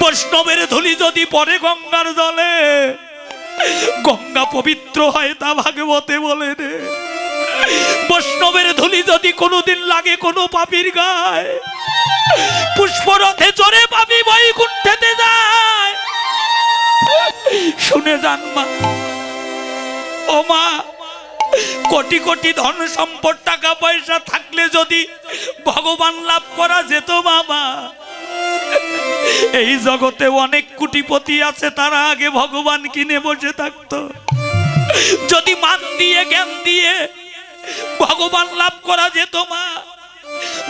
বৈষ্ণবের ধুলি যদি পরে গঙ্গার জলে, গঙ্গা পবিত্র হয় তা ভাগবতে বলে রে। বৈষ্ণবের ধুলি যদি কোনোদিন লাগে কোনো পাপির গায়ে, পুষ্পরথে চড়ে পাপি বৈকুণ্ঠেতে যায়। শুনে যান মা। ও মা, কোটি কোটি ধন সম্পদ, টাকা পয়সা থাকলে যদি ভগবান লাভ করা যেত বাবা। এই জগতে অনেক কুটিপতি আছে, তারা আগে ভগবান কিনে বসে থাকতো। যদি মান দিয়ে, জ্ঞান দিয়ে ভগবান লাভ করা যেত মা,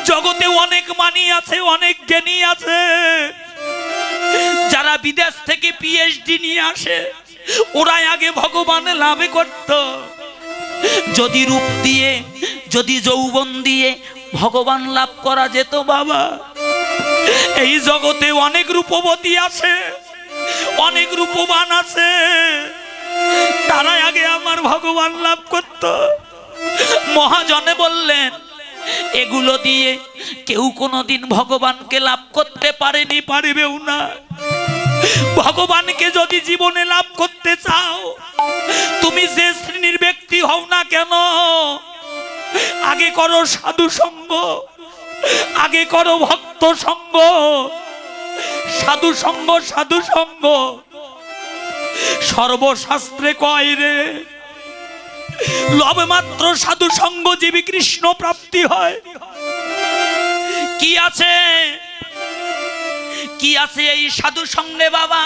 জগতে অনেক মানি আছে, অনেক জ্ঞানী আছে। যারা বিদেশ থেকে পিএইচডি নিয়ে আসে, ওরাই আগে ভগবান লাভে করত। যদি রূপ দিয়ে, যদি যৌবন দিয়ে ভগবান লাভ করা যেত বাবা এই জগতে অনেক রূপবতী আছে, অনেক রূপবান আছে। তারাই আগে আমার ভগবান লাভ করত। মহাজনে বললেন, এগুলো দিয়ে কেউ কোনোদিন ভগবানকে লাভ করতে পারেনি, পারবেও না। ভগবানকে যদি জীবনে লাভ করতে চাও, তুমি যে শ্রেণির ব্যক্তি হও না কেন? আগে করো সাধু সঙ্গ আগে করো ভক্ত সঙ্গ সাধু সঙ্গ সাধু সঙ্গ সর্বশাস্ত্রে কয় রে লবে মাত্র সাধু সঙ্গ জীবী কৃষ্ণ প্রাপ্তি হয়। কি আছে? কি আছে এই সাধু সঙ্গে বাবা?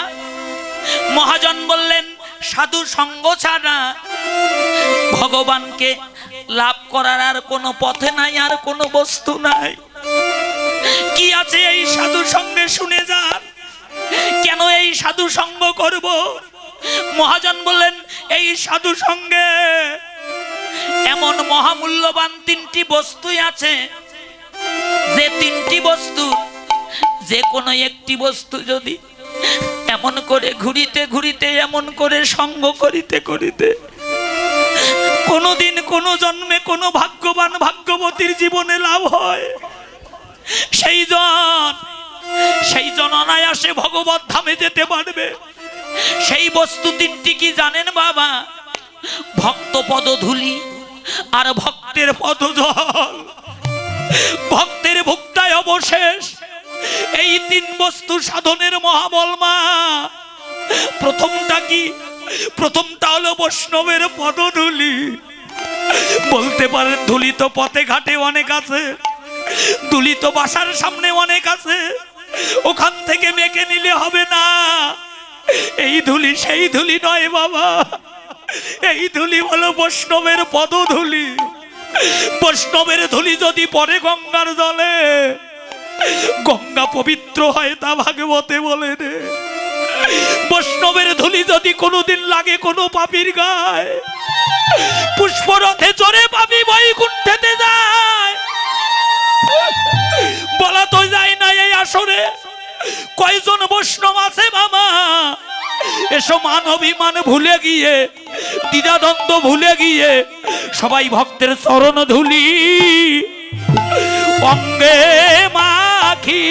মহাজন বললেন সাধু সঙ্গ ছাড়া ভগবানকে লাভ করার আর কোনো পথে নাই, আর কোনো বস্তু নাই। কি আছে এই সাধু সঙ্গে শুনে যান? কেন এই সাধু সঙ্গ করব? মহাজন বললেন, এই সাধু সঙ্গে এমন মহামূল্যবান তিনটি বস্তুই আছে। যে তিনটি বস্তু, যে কোনো একটি বস্তু যদি এমন করে ঘুরিতে ঘুরিতে, এমন করে সঙ্গ করিতে করিতে, কোনোদিন কোনো জন্মে কোনো ভাগ্যবান ভাগ্যবতীর জীবনে লাভ হয়। সেই জন সেই জন অনায়াসে ভগবত ধামে যেতে পারবে। সেই বস্তু তিনটি কি জানেন বাবা? ভক্ত পদধূলি আর ভক্তের পদজল। ভক্তের ভুক্তায় অবশেষ এই তিন বস্তু সাধনের মহাবল মা। প্রথমটা কি? প্রথমটা হলো বৈষ্ণবের পদধূলি। বলতে পারেন ধুলি তো পথে ঘাটে অনেক আছে। ধুলি তো বাসার সামনে অনেক আছে। ওখান থেকে মেকে নিলে হবে না। এই ধুলি সেই ধুলি নয় বাবা। এই ধুলি হলো বৈষ্ণবের পদধূলি। বৈষ্ণবের ধুলি যদি পরে গঙ্গার জলে, গঙ্গা পবিত্র হয় তা ভাগবতে বলে রে বৈষ্ণবের ধুলি যদি কোনোদিন লাগে কোনো পাপির গায়ে, পুষ্পরথে চড়ে পাপি বৈকুণ্ঠেতে যায়। বলা তো যায় না এই আসরে। কয়জন বৈষ্ণব আছে মামা? এসো মান অভিমান ভুলে গিয়ে দ্বিধাদ্বন্দ্ব ভুলে গিয়ে সবাই ভক্তের চরণ ধুলি। অঙ্গে মাখি।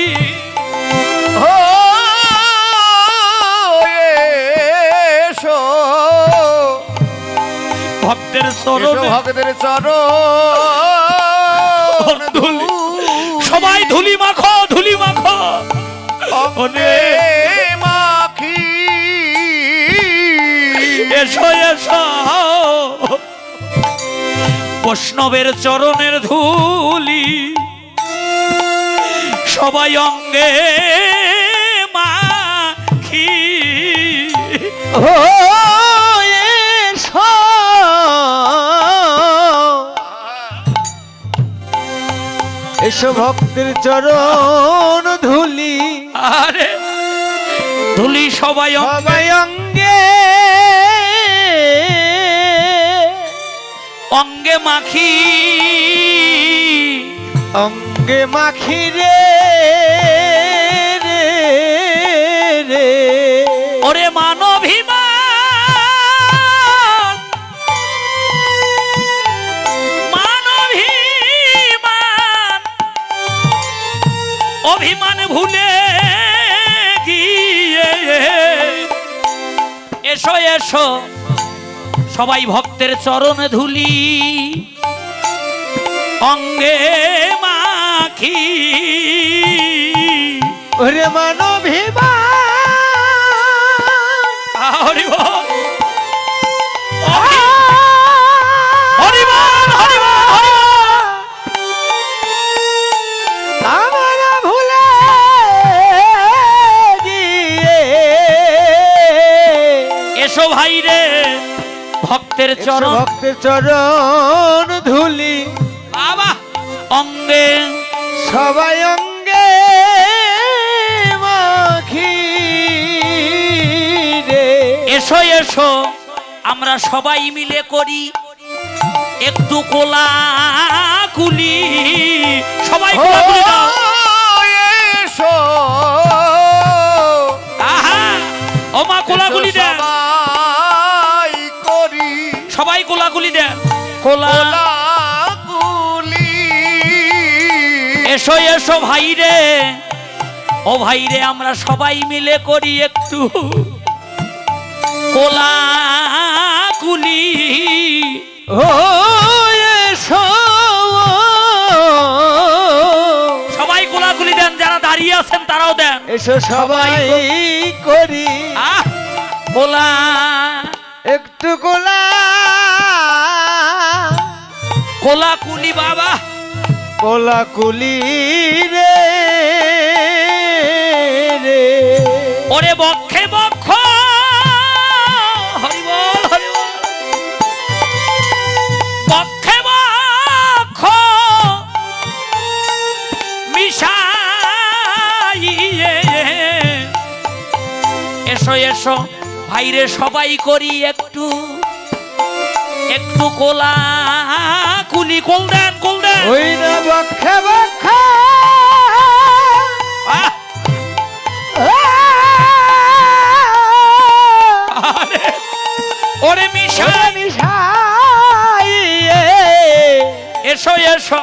ভক্তের চরণ ভক্তের চরণ। ধুলি। সবাই ধুলি মাখো ধুলি মাখো। মাখি। এসো এসো। বৈষ্ণবের চরণের ধুলি। সবাই অঙ্গে মাখি। ও এসো ভক্তের চরণ ধুলি। আরে ধুলি সবাই সবাই অঙ্গে। অঙ্গে মাখি। অঙ্গে মাখি রে। অভিমান ভুলে গিয়ে। এসো এসো সবাই ভক্তের চরণ ধুলি। অঙ্গে মাখি। রে মানো ভক্তের চরণ। ভক্তের চরণ ধুলি। বাবা অঙ্গে। সবাই অঙ্গে মাখি রে। এসো এসো আমরা সবাই মিলে করি। একটু কোলা কুলি সবাই কোলাকুলি দাও। এসো। সবাই কোলাকুলি দেন। কোলা এসো এসো ভাই রে ও ভাই রে আমরা সবাই মিলে করি একটু। কোলা কুলি ও এসো। সবাই কোলাকুলি দেন যারা দাঁড়িয়ে আছেন তারাও দেন। এসো সবাই করি। কোলা একটু কোলা কোলা বাবা। কোলা কুলি রে রে। ওরে বক্ষে বক্ষ। হরি বল হরি বল। বক্ষে বক্ষ। মিশাইয়ে। এসো এসো ভাইরে সবাই করি একটু। একটু কোলা কুলি কোল দেন কোল দেন ওই না বক্ষে বক্ষ। ওরে মিশাই। মিশাইয়ে এসো এসো।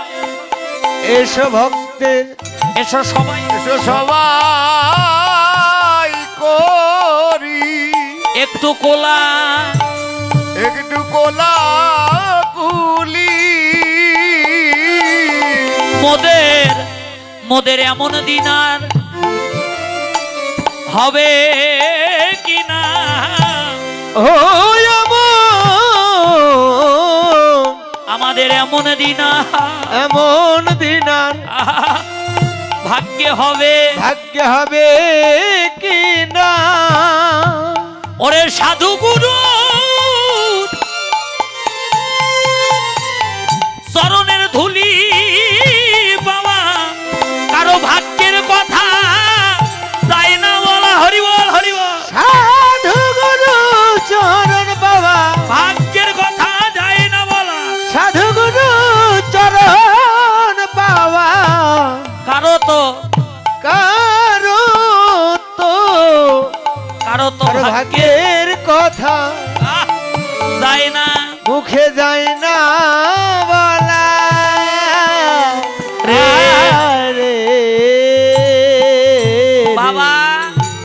এসো ভক্তের এসো সবাই। এসো সবাই করি। একটু কোলা। একটু কোলাকুলি মোদের মোদের এমন দিন আর হবে কিনা? ও আমাদের এমন দিন আর এমন দিন আর ভাগ্যে হবে। ভাগ্যে হবে কি না ওরে সাধু গুরু ভাগ্যে কথা। যায় না।